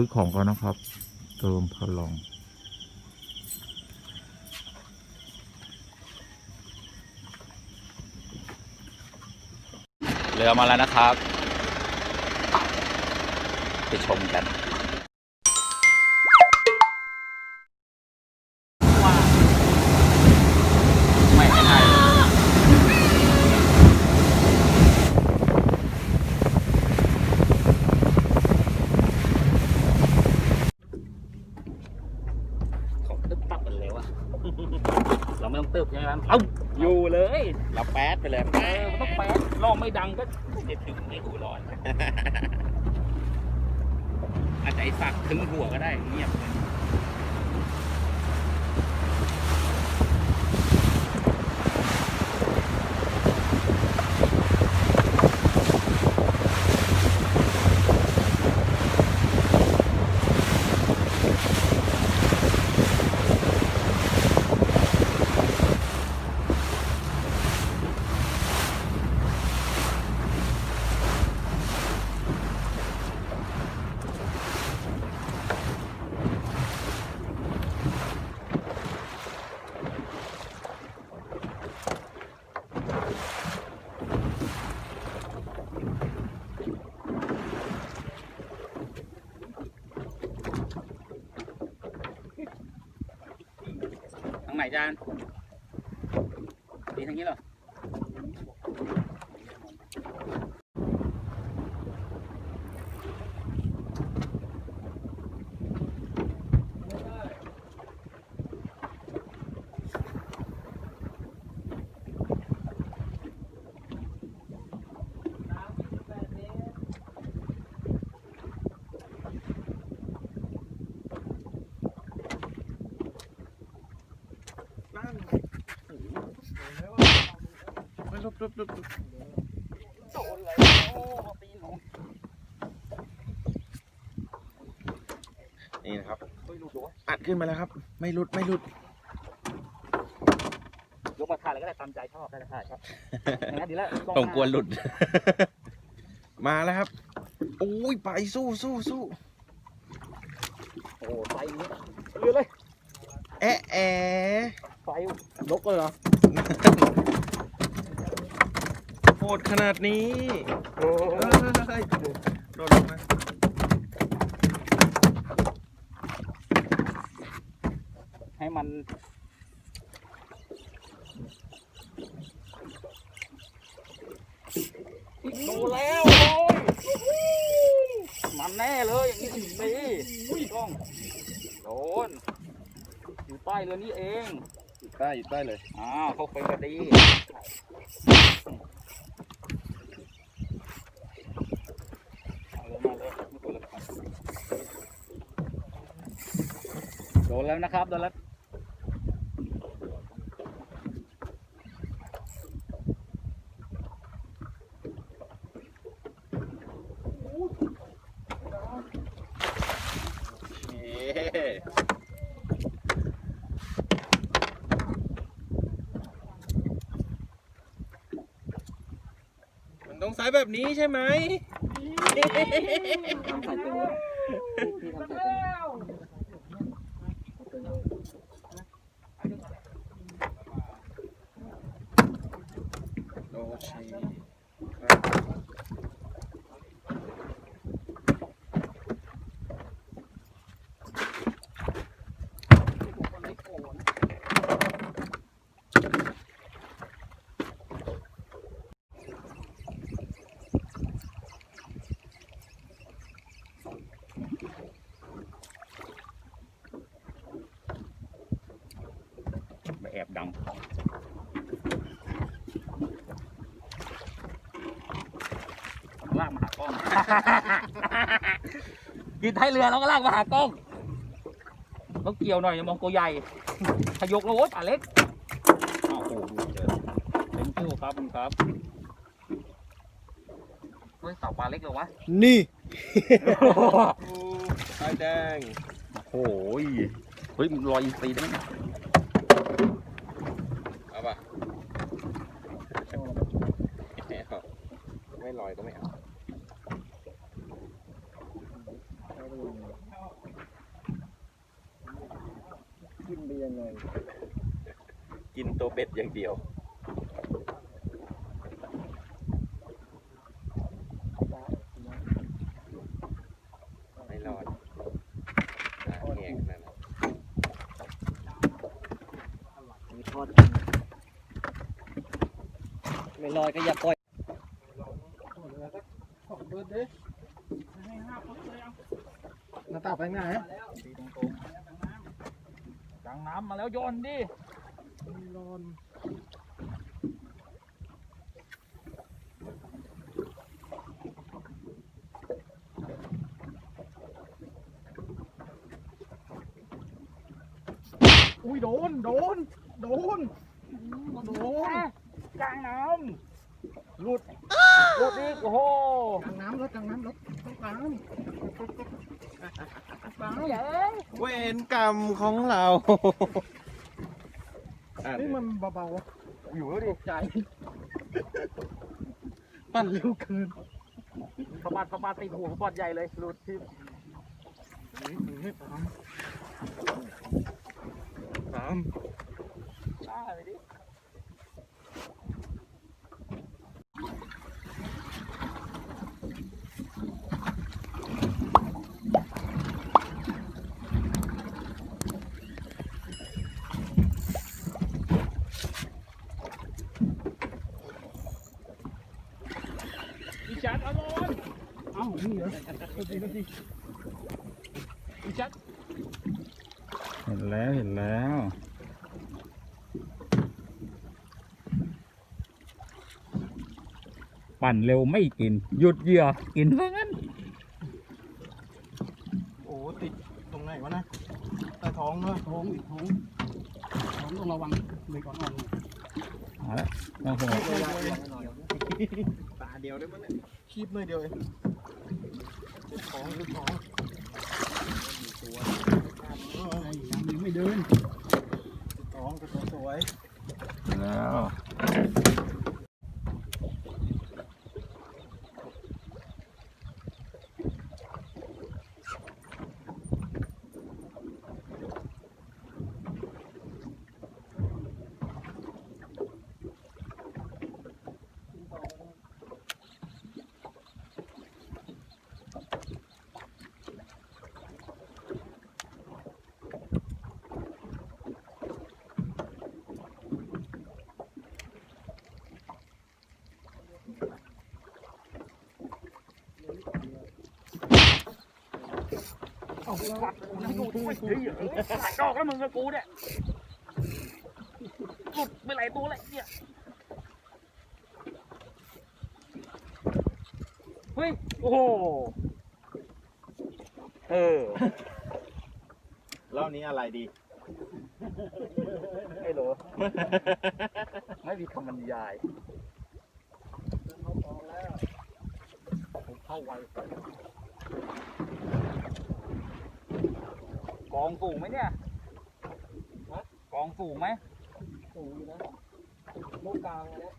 ซื้อของก่อนนะครับ เติมพลังเรือมาแล้วนะครับ ไปชมกัน ว้าวไม่ให้เขาตึ๊บตับกันแล้วอะ เราไม่ต้องตึ๊บใช่ไหมเอ้าอยู่เลย เราแป๊ ดไปเลยเออมันต้องแป๊ดลองไม่ดังก็จะถึงไม่หูร้อนอาจจะไอ้สักถึงหัวก็ได้เงียบเลย ทางไหนจานดีทางนี้เหรอ ลุบลุบลุบลุบ โดนเลยโอ้ตีนผม นี่นะครับ เฮ้ยลูกหัว อัด ขึ้นมาแล้วครับ ไม่หลุดไม่หลุดยกมาถ่ายแล้วก็ได้ตามใจชอบได้ถ่ายชอบอย่างนั้นดีแล้วผมกลัวหลุด มาแล้วครับโอ้ยไปสู้สู้สู้โอ้โหไฟนี้เรือเลยแอะแอะไฟลกเลยเหรอโหดขนาดนี้โอ้เฮ้ยโดนลงมา ให้ มันโดนแล้วโอ้ยมันแน่เลยอย่างนี้ดีอุ้ยกล้องโดนอยู่ใต้เรือนี้เองอยู่ใต้อยู่ใต้เลยอ้าวเขาเป็นก็ดีเอาเลยมาเลยไม่กลัวเลยครับโดนแล้วนะครับโดนแล้ว มันต้องสายแบบนี้ใช่ไหมทำสายตัวพี่ทำสายตัว โอเคไปแอบดำลากมาหากล้อง กินท้ายเรือแล้วก็ลากมาหากล้องต้องเกี่ยวหน่อยอย่ามองตัวใหญ่ขยกแล้วโอ๊ยป่าเล็กอ้าวโอ้โหเจอเต็มคิวครับคุณครับเฮ้ยเต่าปลาเล็กเหรอวะนี่สายแดงโอ้ยเฮ้ยมันลอยอินทรีย์ได้ไหมเนี่ยเอาป่ะไม่เอาไม่ลอยก็ไม่เอา กินเบียังไงกินตัวเบ็ดอย่างเดียว ไม่รอดน่งนั่ไม่ไม่ลอยก็อย่าปล่อย น้ำมาแล้วโยนดิอุ้ยโดน โดน โดนโดนกลางน้ำหลุดหลุดอีกโอ้โหกลางน้ำรถกลางน้ำรถต้องกลางกลางเย้ยเวรกรรมของเรา อะนี่มันเบาๆอยู่ดิใจ ปั่นเร็วเกินสะบัดสะบัดติดหัวสะบัดใหญ่เลยหลุดที่สามได้ไปดิ อีจัดเอาบอล เอ้านี่เหรอตัวดีตัวดีอีจัดเห็นแล้วเห็นแล้วปั่นเร็วไม่กิน หยุดเหยื่อกินเท่านั้น โอ้ติดตรงไหนวะนะใต้ท้องเนอะท้องอีกท้องท้องต้องระวังเลยก่อนอ่อนเอาละต้องหัวตาเดียวได้มั้ยเนี่ยคีบหน่อยเดียวเองท้องคือท้องเออไอ้ยังไม่เดินท้องตัวสวย แล้ว เอาวัดกูนะดูด้วยเฮ้ยหลายดอกแล้วมึงกับกูเนี่ยหลุดไปหลายตัวเลยเนี่ยเฮ้ยโอ้โหเออรอบนี้อะไรดีไม่รู้ไม่มีคำบรรยายผมเข้าไว องสูงไหมเนี่ยกองสูงไหมสูงอยู่นะลูกกลางเลย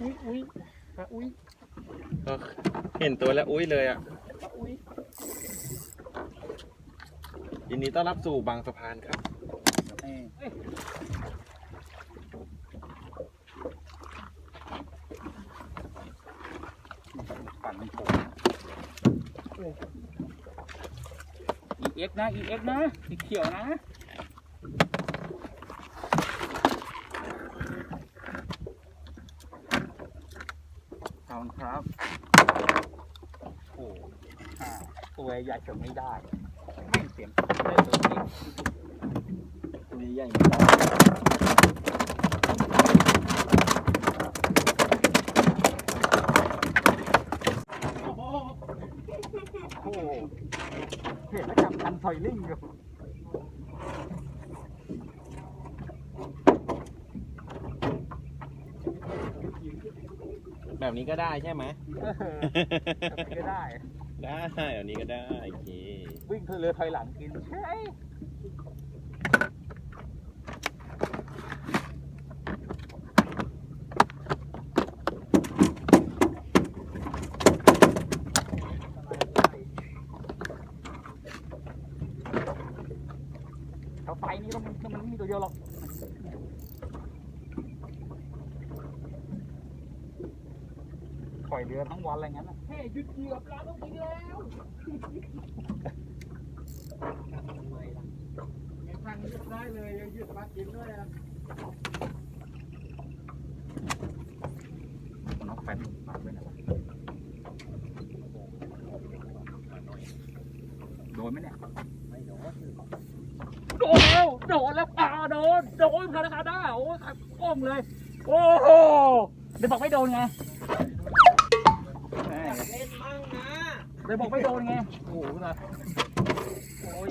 อุ้ยอุ้ยอะอุ้ยเห็นตัวแล้วอุ้ยเลยอะยินดีต้อนรับสู่บางสะพานครับปั่นมันโผล่อีเอ็กนะอีเอ็กนะสีเขียวนะ ใหญ่จนไม่ได้ไม่เสียมได้ตรงนี้ตัวใหญ่ม่ได้เห็นแล้วจับคันถอยลิ่งอยู่แบบนี้ก็ได้ใช่ไหม ก็ได้ ได้แบบนี้ก็ได้โอเควิ่งเรือถอยหลังกินใช่เขาไฟนี่ต้มันมันไม่มีตัวเดียวหรอกปล่อยเรือทั้งวันอะไรงั้นนะ เฮ้ยหยุดเหยียบแล้วต้องกินแล้วทางยืดได้เลยยังยืดมากินด้วยอะน้องแฟนฝากด้วยนะโดนไหมเนี่ยไม่โดนโดนแล้วโดนแล้วป่าโดนโดนคาราคาด้าโอ้ยขับกล้องเลย โอ้โหเดี๋ยวบอกไม่โดนไง เดี๋ยวบอกไม่โดนไง โอ้โหนะโอ้ย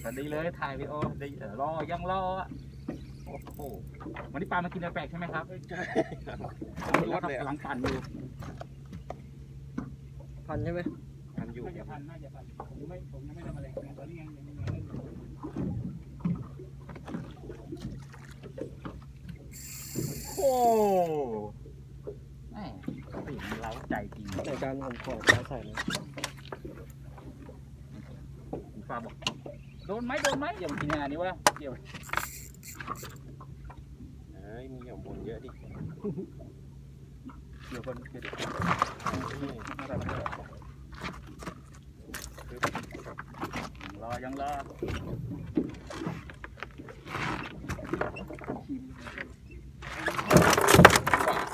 แต่ดีเลยถ่ายวิดีโอดีเออรอยังรออะโอ้โหวันนี้ปลามากินอะไรแปลกใช่ไหมครับใช่ครับรวดเลยกำลังปั่นอยู่พันใช่ไหมทันอยู่น่าจะพันน่าจะพันผมยังไม่ผมยังไม่ทำอะไรตอนนี้ยังยังยังเล่นอยู่โอ้แม่สิ่งมันเล้าใจจริงแต่การผมขอปลาใส่นะคุ ณฟ้าบอกโดนไหมโดนไหมอย่ามากินขนาดนี้วะเดี๋ยวเอ้ยมีอย่าบนเยอะดิเดี๋ยวคนเดี๋ยวเดี๋ยวนี่ไม่ได้ไม่ได้รอยังรอ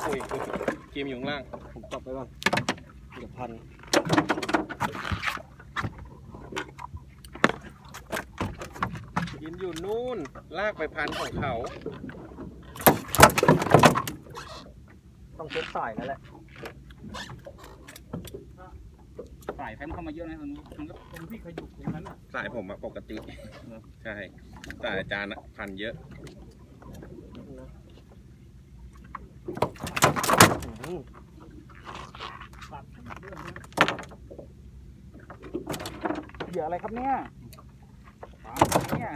โอ้ยเกมอยู่ข้างล่างผมตบไปก่อนเดี๋ยวพัน กิน อยู่นู่น ลากไปพันของเขา ต้องเช็ดสายแล้วแหละสายแฟมเข้ามาเยอะนะตรงนู้นมันก็ตรงที่เขาอยู่ตรงนั้นอะสายผมอะปกติ ใช่แต่อาจารย์อะพันเยอะ เหยื่ออะไรครับเนี่ยปลาอะไรเนี่ย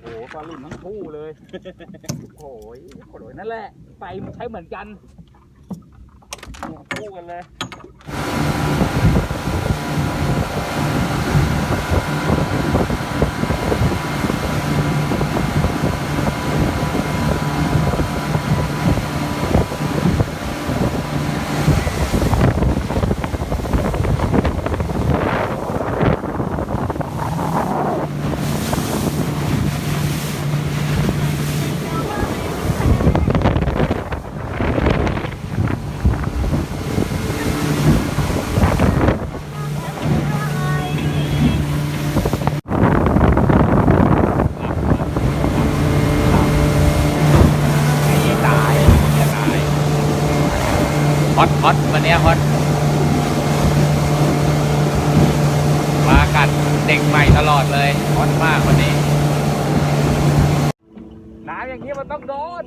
โอ้โหปลาลุ่มทั้งคู่เลย โอ้ยโอ้ยนั่นแหละไฟมันใช้เหมือนกัน คู่กันเลย ตายจะตายฮ อตฮอตวันนี้ฮอตมากัดเด็กใหม่ตลอดเลยฮอตมากวันนี้น้ำอย่างนี้มันต้องโดน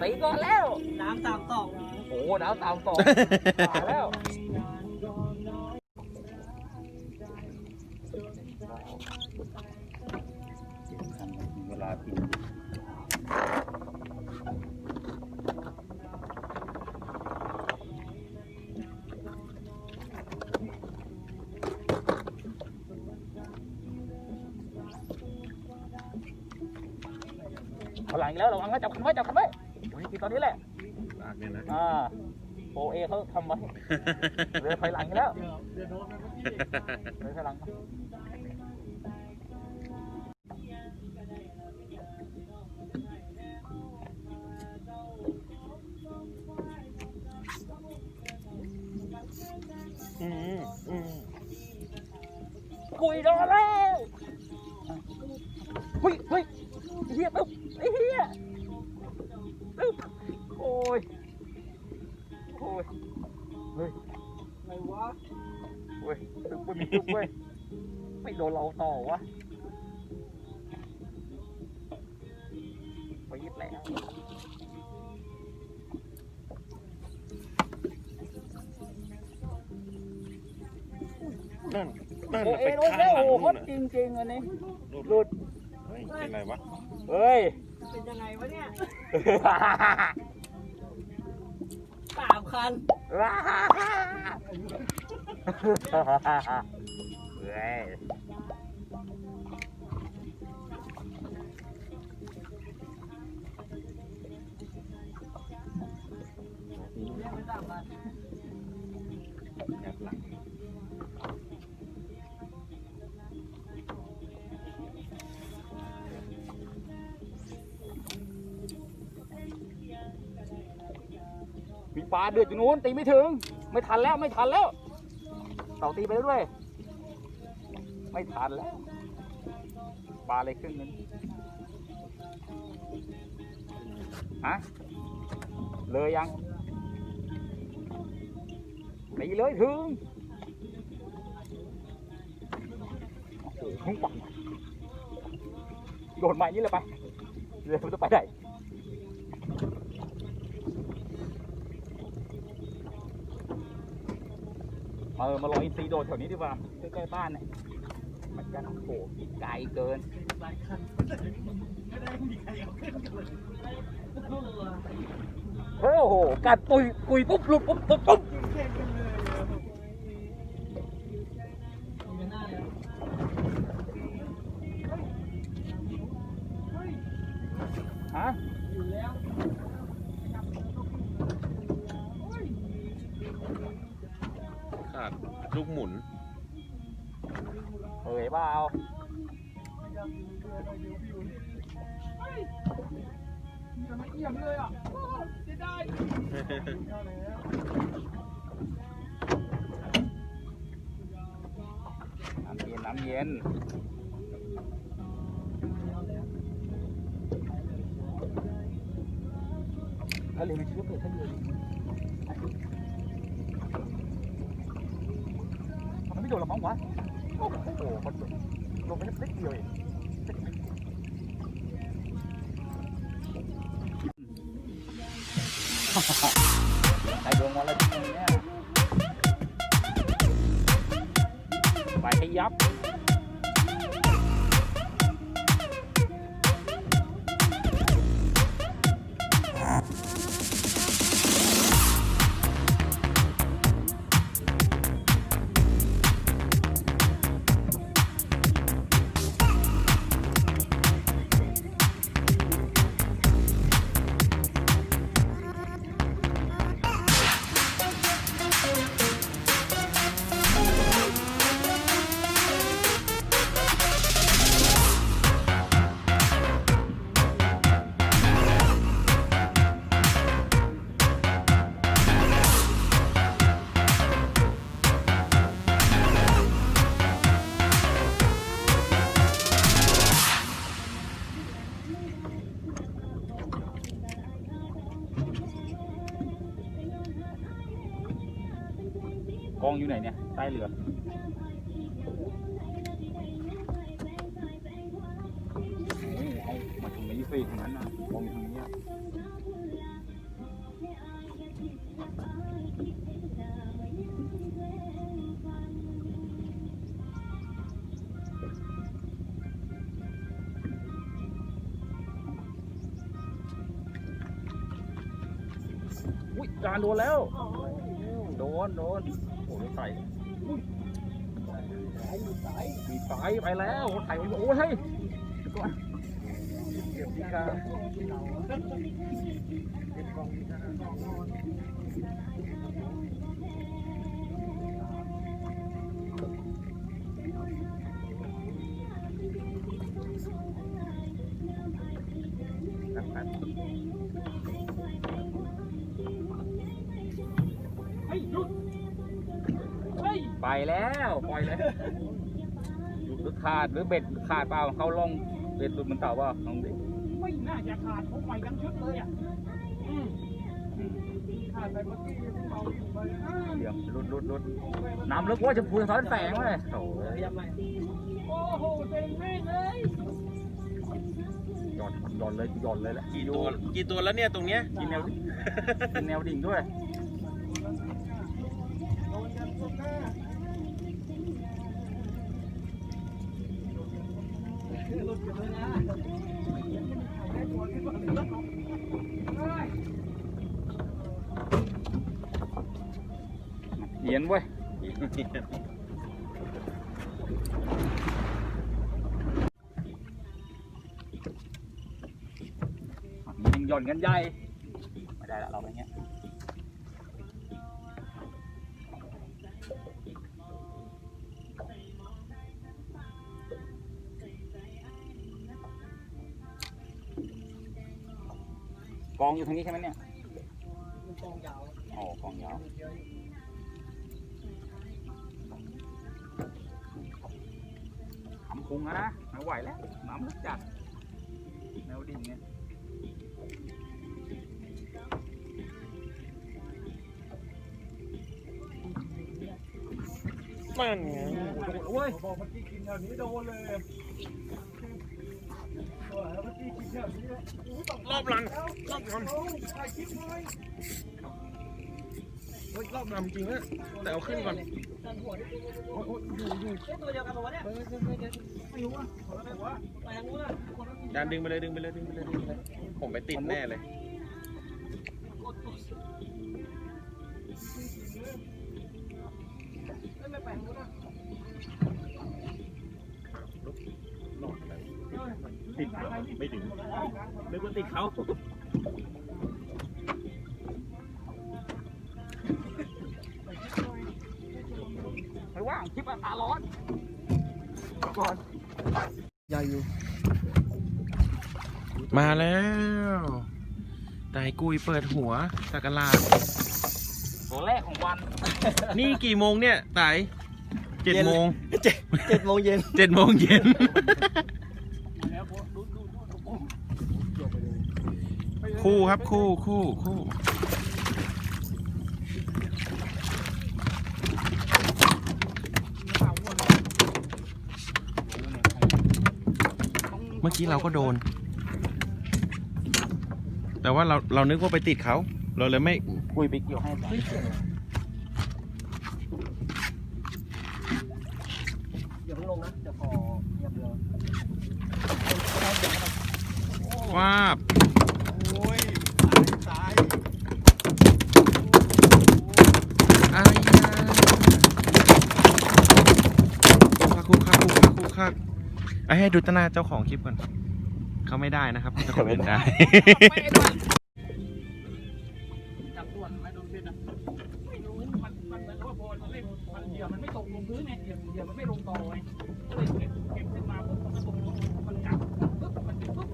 ตีก่อนแล้วน้ำตามต่อโอ้โหน้ำตามต่อตายแล้ว อาหลังอีกแล้วระวังนะจับคันไว้จับคันไว้โอ้ยกินตอนนี้แหละลากเนี่ยนะอ่าโอเอเขาทำไว้เรือถอยหลังอีกแล้วเดี๋ยวเดี๋ยวโดนไปเมื่อกี้เรือถอยหลังอืมอืมกุยโดนแล้วเฮ้ยเฮ้ยไอ้เฮียตึ๊บ คมีลูกเว้ย ไม่โดนเราต่อวะไปยึดแล้วนั่นนั่นโไป็นโอ้ข้างโอ้โหโคจริงจริงๆอันนี้หลุดเป็นไงวะเฮ้ย เป็นยังไงวะเนี่ยสามคัน เฮ้ยมีปลาเดือดอยู่นู้นตีไม่ถึง ไม่ทันแล้วไม่ทันแล้ว เต่าตีไปด้วยไม่ทันแล้ว ปลาอะไรครึ่งนึงฮะเลยยังตีเลยถึงโอ้โหงปังโดนมาอย่นี้เลยไปเลยไม่ต้องไปไหน ออมาลองอินซีโดดแถวนี้ดีกว่าใกล้ๆบ้านเนี่ยมันจะโอ้โหไกลเกินโอ้โหกัดปุยปุยปุ๊บหลุดปุ๊บปุ๊บปุ๊บ เอี่ยมเลยอะจะได้น้ำเย็นน้ำเย็นทะเลมันชื่อเปิดทะเลดิทำไมไม่โดนหรอมั้งวะโอ้โหมันลงไปแค่นิดเดียวเอง เรือโอ้ยเอามาตรงนี้สิตรงนั้นนะกองตรงนี้อะอุ้ยจานโดนแล้ว โดน โดน ไฟไปแล้วไฟไปโอ้ยเฮ้ยเดี๋ยวก่อนเก็บดีกาไปแล้ว ปล่อยเลย หรือขาดหรือเบ็ดขาดเปล่าเขาลงเบ็ดตุดมันเต่าเปล่าลองดิไม่น่าจะขาดเพราะไฟทั้งชุดเลยอะอืมขาดไปเมื่อกี้เบาอยู่ไปอะเดี๋ยวรุดรุดรุดน้ำลึกว่าจะพูนซ้อนแสงเลยโอ้ยโอ้โหเต็มแม่งเลยหย่อนหย่อนเลยหย่อนเลยแหละกี่ตัวกี่ตัวแล้วเนี่ยตรงเนี้ยกินแนวกินแนวดิ่งด้วย เหียนเว้ยยังหย่อนกันใหญ่ ไม่ได้ละเราอย่างเงี้ย กองอยู่ทางนี้ใช่ไหมเนี่ยมันกองยาวอ๋อกองยาวทำพุงอะนะไม่ไหวแล้วน้ำลึกจัดแนวดิ่งเนี่ยมันไงโอ้ยบอกเมื่อกี้กินแถวนี้โดนเลย รอบหลังรอบหลังเฮ้ยรอบลำจริงนะแต่เอาขึ้นก่อนโอ้ยโอ้ยอยู่อยู่เอ้ยตัวเดียวกันหมดเนี่ยไม่รู้อะไปทางนู้นอะดันดึงไปเลยดึงไปเลยดึงไปเลยดึงไปเลยผมไปติดแน่เลยกดกดเอ้ยไม่ไปทางนู้นอะ ติดเขาไม่ถึงนึกว่าติดเขาไม่ว่างคลิปอะตาร้อนใหญ่อยู่ มาแล้วไต่กุยเปิดหัวสักลาดตัวแรกของวัน นี่กี่โมงเนี่ยไต่เจ็ดโมงเจ็ดโมงเย็นเจ็ดโมงเย็น คู่ครับคู่คู่คู่เมื่อกี้เราก็โดน แต่ว่าเราเรานึกว่าไปติดเขา เราเลยไม่คุยไปเกี่ยวให้ไปอย่าเพิ่งลงนะเดี๋ยวพอเงียบเลยวาบ โอ้ยตาย อายาคุกคักคุกคักคุกคัก ไอ้ให้ดูตาหน้าเจ้าของคลิปก่อนเขาไม่ได้นะครับแต่คนอื่นได้ จับส่วนไม่โดนเบ็ดอะไม่รู้มันมันเหมือนกับว่าพอมันเล่นมันเหยื่อมันไม่ตกลงพื้นไงเหยื่อเหยื่อมันไม่ลงต่อไงก็เลยเก็บเก็บขึ้นมาปุ๊บมันก็ตกลงมันกัดปุ๊บมันเป็นปุ๊บ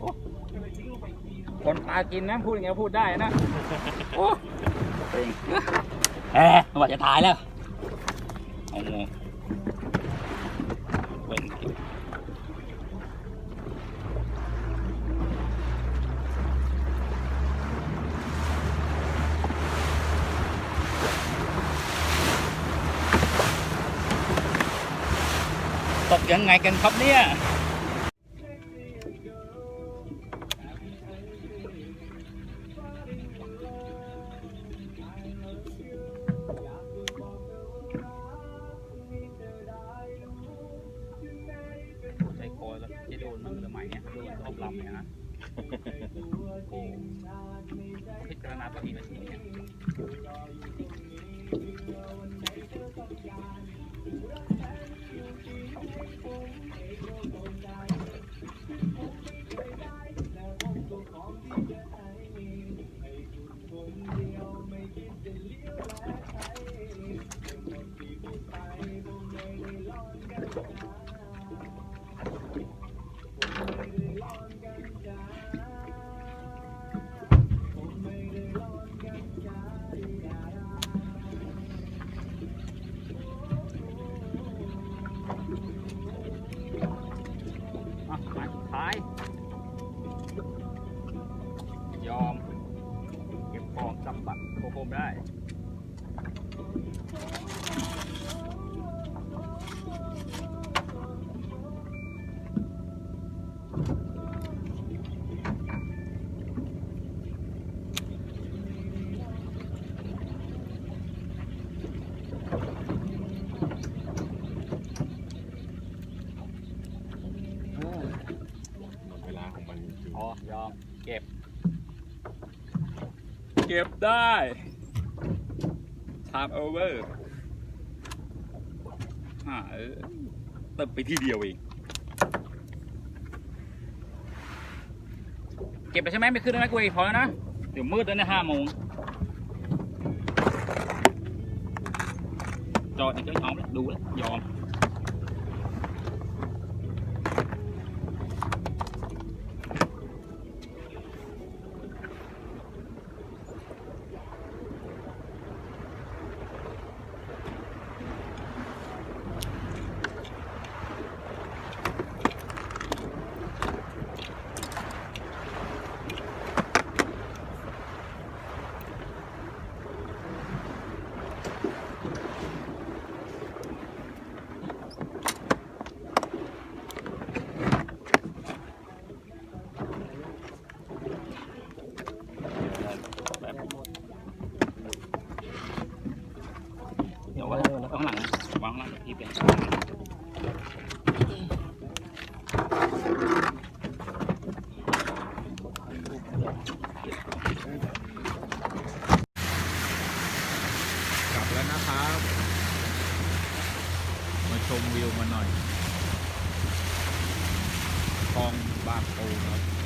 โอ้ก็เลยทิ้งลงไปอีกทีคนตากินนะพูดอย่างเงี้ยพูดได้นะโอ้เองแหมว่าจะตายแล้วโอ้โห ยังไงกันครับเนี่ยใจคอแล้วจะโดนมันสมัยเนี้ยโดนรอบลำเนี่ยนะโอ้พิจารณาตัวเองนาทีเนี่ย Thank you. เก็บได้ชาร์ o โอเวอร์ฮ่าเตึบไปที่เดียวเอง เก็บไปใช่ไหมไม่ขึ้นได้ไหมกูอีกพอแล้วนะ เดี๋ยวมืดแล้วเนี่ยห้าโมงจอดเดี๋ยวจะยอมแล้วดูแล้วยอม เดี๋ยววางข้างหลังนะวางข้างหลังเดี๋ยวพี่ไป กลับแล้วนะครับ มา ชมวิวมาหน่อยคลองบางปูครับ